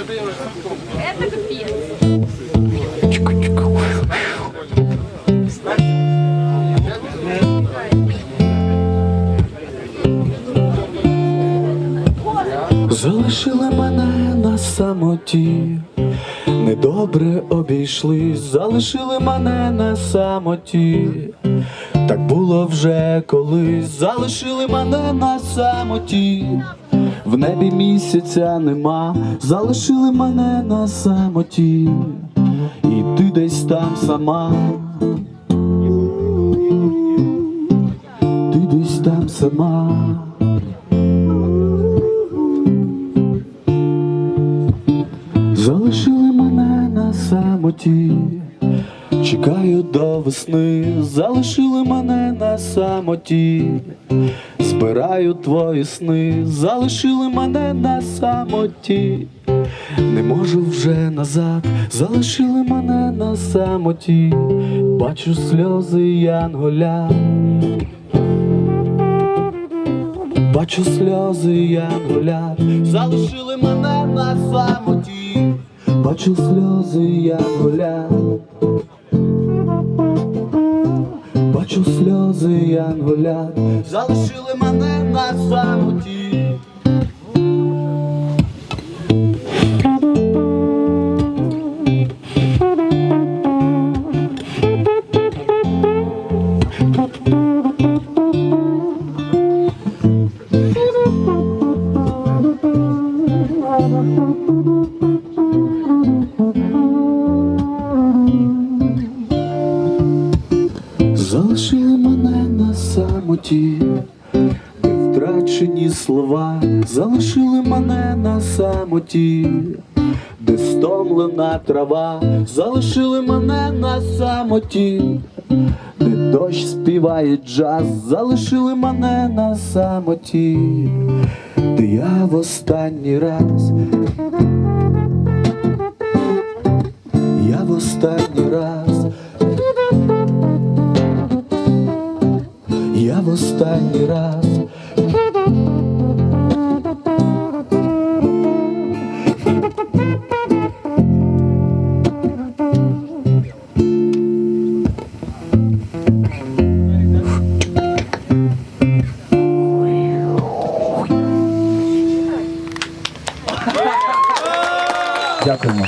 Это капец. Залишили мене на самоті, недобре обійшли, залишили мене на самоті. Так було вже колись, залишили мене на самоті. В небі місяця нема, залишили мене на самоті, і ти десь там сама. Ти десь там сама. Залишили мене на самоті, чекаю до весни, залишили мене на самоті, збираю твої сни, залишили мене на самоті, не можу вже назад, залишили мене на самоті, бачу сльози янголя. Бачу сльози янголя, залишили мене на самоті, бачу сльози янголя, бачу сльози янголя, залишили мене на самоті. Залишили мене на самоті, де втрачені слова, залишили мене на самоті, де стомлена трава, залишили мене на самоті, де дощ співає джаз, залишили мене на самоті, де я в останній раз. Я в останній в останній раз. Дякуємо.